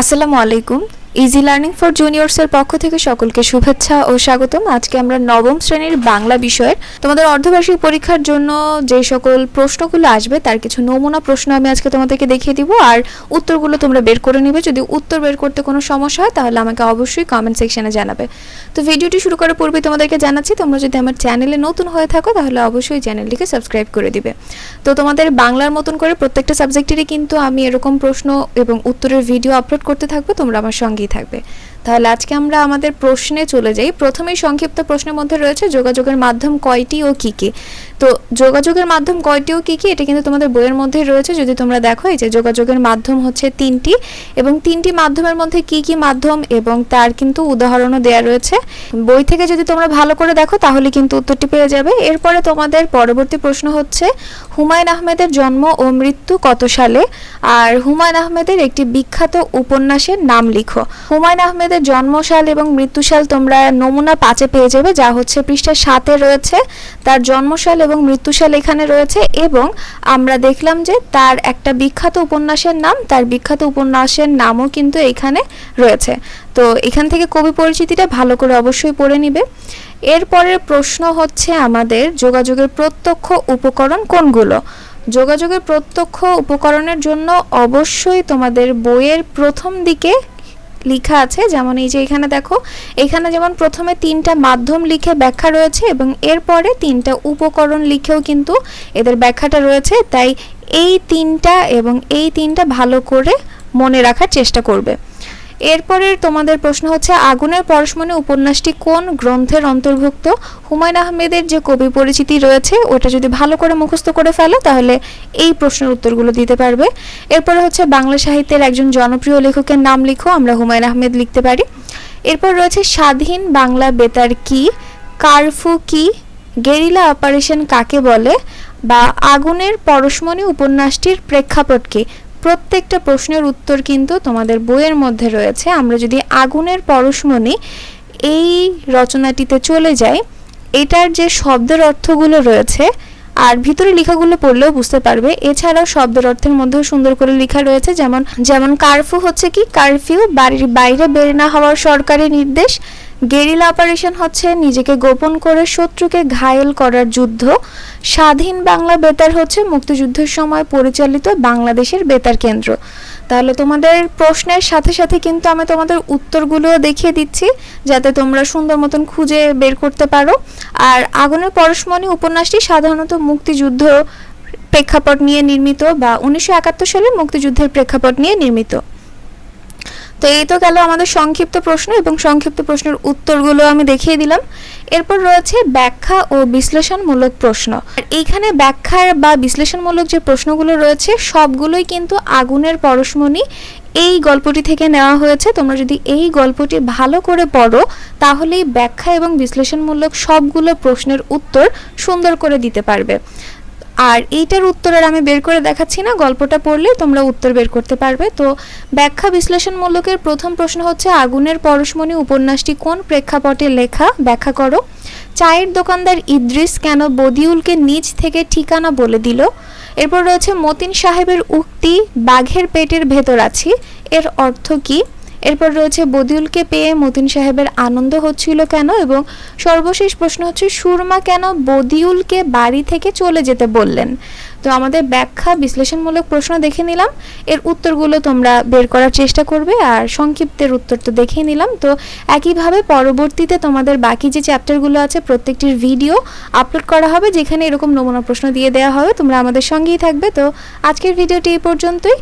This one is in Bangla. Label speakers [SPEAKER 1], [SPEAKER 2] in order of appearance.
[SPEAKER 1] আসসালামু আলাইকুম। ইজি লার্নিং ফর জুনিয়র্সের পক্ষ থেকে সকলকে শুভেচ্ছা ও স্বাগতম। আজকে আমরা নবম শ্রেণির বাংলা বিষয়ের তোমাদের অর্ধবার্ষিক পরীক্ষার জন্য যে সকল প্রশ্নগুলো আসবে, তার কিছু নমুনা প্রশ্ন আমি আজকে তোমাদেরকে দেখিয়ে দিব। আর উত্তরগুলো তোমরা বের করে নেবে। যদি উত্তর বের করতে কোনো সমস্যা হয়, তাহলে আমাকে অবশ্যই কমেন্ট সেকশনে জানাবে। তো ভিডিওটি শুরু করার পূর্বে তোমাদেরকে জানাচ্ছি, তোমরা যদি আমার চ্যানেলে নতুন হয়ে থাকো, তাহলে অবশ্যই চ্যানেলটিকে সাবস্ক্রাইব করে দিবে। তো তোমাদের বাংলার মতন করে প্রত্যেকটা সাবজেক্টেরই কিন্তু আমি এরকম প্রশ্ন এবং উত্তরের ভিডিও আপলোড করতে থাকব। তোমরা আমার সঙ্গেই থাকবে। তাহলে আজকে আমরা আমাদের প্রশ্নে চলে যাই। প্রথমেই সংক্ষিপ্ত প্রশ্নের মধ্যে রয়েছে যোগাযোগের মাধ্যম কয়টি ও কি কি? তো যোগাযোগের মাধ্যম কয়টি ও কি কি? এটা কিন্তু তোমাদের বইয়ের মধ্যেই রয়েছে। যদি তোমরা দেখো, এই যে যোগাযোগের মাধ্যম হচ্ছে তিনটি এবং তিনটি মাধ্যমের মধ্যে কি কি মাধ্যম এবং তার কিন্তু উদাহরণও দেওয়া রয়েছে। বই থেকে যদি তোমরা ভালো করে দেখো, তাহলে কিন্তু উত্তরটি পেয়ে যাবে। এরপরে তোমাদের পরবর্তী প্রশ্ন হচ্ছে, হুমায়ুন আহমেদের জন্ম ও মৃত্যু কত সালে? আর হুমায়ুন আহমেদের একটি বিখ্যাত উপন্যাসের নাম লিখো। হুমায়ুন আহমেদের জন্মসাল এবং মৃত্যুসাল তোমরা নমুনা পাঁচে পেয়ে যাবে, যা হচ্ছে পৃষ্ঠা সাতে রয়েছে। তার জন্মসাল এবং মৃত্যুশাল এখানে রয়েছে এবং আমরা দেখলাম যে তার একটা বিখ্যাত উপন্যাসের নাম, তার বিখ্যাত উপন্যাসের নামও কিন্তু এখানে রয়েছে। তো এখান থেকে কবি পরিচিতিটা ভালো করে অবশ্যই পড়ে নিবে। এরপরের প্রশ্ন হচ্ছে আমাদের যোগাযোগের প্রত্যক্ষ উপকরণ কোনগুলো? যোগাযোগের প্রত্যক্ষ উপকরণের জন্য অবশ্যই তোমাদের বইয়ের প্রথম দিকে লেখা আছে, যেমন এই যে এখানে দেখো, এখানে যেমন প্রথমে তিনটা মাধ্যম লিখে ব্যাখ্যা রয়েছে এবং এরপরে তিনটা উপকরণ লিখেও কিন্তু এদের ব্যাখ্যাটা রয়েছে, তাই এই তিনটা এবং এই তিনটা ভালো করে মনে রাখার চেষ্টা করবে। এরপরের তোমাদের প্রশ্ন হচ্ছে, আগুনের পরশমণি উপন্যাসটি কোন গ্রন্থের অন্তর্ভুক্ত? হুমায়ুন আহমেদের যে কবি পরিচিতি রয়েছে, ওটা যদি ভালো করে মুখস্থ করে ফেলো, তাহলে এই প্রশ্নের উত্তরগুলো দিতে পারবে। এরপরে হচ্ছে, বাংলা সাহিত্যের একজন জনপ্রিয় লেখকের নাম লিখো, আমরা হুমায়ুন আহমেদ লিখতে পারি। এরপর রয়েছে, স্বাধীন বাংলা বেতার কি? কারফু কি? গেরিলা অপারেশন কাকে বলে? বা আগুনের পরশমণি উপন্যাসটির প্রেক্ষাপট কি? প্রত্যেকটা প্রশ্নের উত্তর কিন্তু তোমাদের বইয়ের মধ্যে রয়েছে। আমরা যদি আগুনের পরশমণি এই রচনাটিতে চলে যাই, এটার যে শব্দের অর্থগুলো রয়েছে আর ভিতরে লেখাগুলো পড়লেও বুঝতে পারবে। এছাড়াও শব্দের অর্থের মধ্যেও সুন্দর করে লেখা রয়েছে, যেমন যেমন কারফিউ হচ্ছে কি? কারফিউ বাড়ির বাইরে বের না হওয়ার সরকারি নির্দেশ। গেরিলা অপারেশন হচ্ছে নিজেকে গোপন করে শত্রুকে ঘায়েল করার যুদ্ধ। স্বাধীন বাংলা বেতার হচ্ছে মুক্তিযুদ্ধের সময় পরিচালিত বাংলাদেশের বেতার কেন্দ্র। তাহলে তোমাদের প্রশ্নের সাথে সাথে কিন্তু আমি তোমাদের উত্তরগুলো দেখিয়ে দিচ্ছি, যাতে তোমরা সুন্দর মতন খুঁজে বের করতে পারো। আর আগুনের পরশমণি উপন্যাসটি সাধারণত মুক্তিযুদ্ধ প্রেক্ষাপট নিয়ে নির্মিত বা উনিশশো একাত্তর সালে মুক্তিযুদ্ধের প্রেক্ষাপট নিয়ে নির্মিত। তো এই তো গেল আমাদের সংক্ষিপ্ত প্রশ্ন এবং সংক্ষিপ্ত প্রশ্নের উত্তরগুলো আমি দেখিয়ে দিলাম। এরপর রয়েছে ব্যাখ্যা ও বিশ্লেষণমূলক প্রশ্ন। আর এইখানে ব্যাখ্যার বা বিশ্লেষণমূলক যে প্রশ্নগুলো রয়েছে, সবগুলোই কিন্তু আগুনের পরশমণি। এই গল্পটি থেকে নেওয়া হয়েছে। তোমরা যদি এই গল্পটি ভালো করে পড়ো, তাহলেই ব্যাখ্যা এবং বিশ্লেষণমূলক সবগুলো প্রশ্নের উত্তর সুন্দর করে দিতে পারবে। আর এইটার উত্তরের আমি বের করে দেখাচ্ছি না, গল্পটা পড়লে তোমরা উত্তর বের করতে পারবে। তো ব্যাখ্যা বিশ্লেষণমূলকের প্রথম প্রশ্ন হচ্ছে, আগুনের পরশমণি উপন্যাসটি কোন প্রেক্ষাপটে লেখা? ব্যাখ্যা করো। চায়ের দোকানদার ইদ্রিস কেন বদিউলকে নিজ থেকে ঠিকানা বলে দিল? এরপর রয়েছে, মতিন সাহেবের উক্তি, বাঘের পেটের ভেতর আছি। এর অর্থ কী? এরপর রয়েছে, বদিউলকে পেয়ে মতিন সাহেবের আনন্দ হচ্ছিল কেন এবং সর্বশেষ প্রশ্ন হচ্ছে, সুরমা কেন বদিউলকে বাড়ি থেকে চলে যেতে বললেন? তো আমাদের ব্যাখ্যা বিশ্লেষণমূলক প্রশ্ন দেখে নিলাম। এর উত্তরগুলো তোমরা বের করার চেষ্টা করবে আর সংক্ষিপ্তের উত্তর তো দেখে নিলাম। তো একইভাবে পরবর্তীতে তোমাদের বাকি যে চ্যাপ্টারগুলো আছে, প্রত্যেকটির ভিডিও আপলোড করা হবে, যেখানে এরকম নমুনা প্রশ্ন দিয়ে দেওয়া হবে, তোমরা আমাদের সঙ্গেই থাকবে। তো আজকের ভিডিওটি এই পর্যন্তই।